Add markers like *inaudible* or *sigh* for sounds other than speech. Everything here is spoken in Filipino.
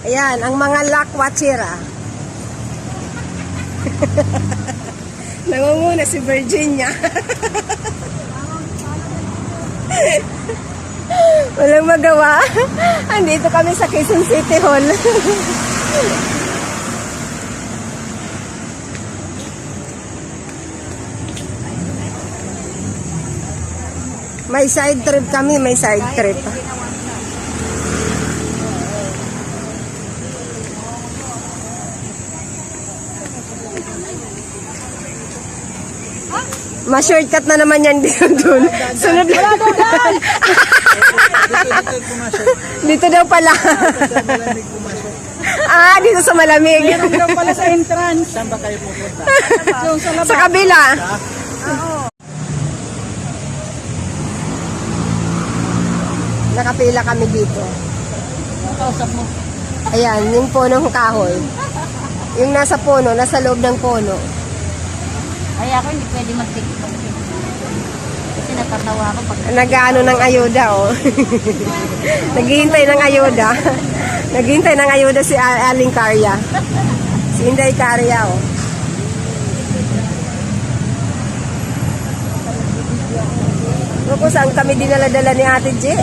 Ayan, ang mga lock watcher ah. *laughs* Nangunguna si Virginia. *laughs* Walang magawa. *laughs* Andito kami sa Quezon City Hall. may side trip kami, may side trip. Ma-shortcut na naman yan *laughs* dito dun. Sunod lang. dito daw pala. *laughs* ah, dito sa malamig. Meron daw pala sa entrance. Saan ba kayo pupunta? Sa sa kabila. Nakapila kami dito. Kausap mo. Ayan, yung punong kahoy. Yung nasa puno, nasa loob ng puno. Ay ako hindi pwede mag-tiktok. Kasi natatawa ako pag Nag-ano ng ayuda, oh. *laughs* Naghihintay ng ayuda. Naghihintay ng ayuda si Aling Karya. Si Inday Karya, oh. Ano saan kami dinala-dala ni Ate J?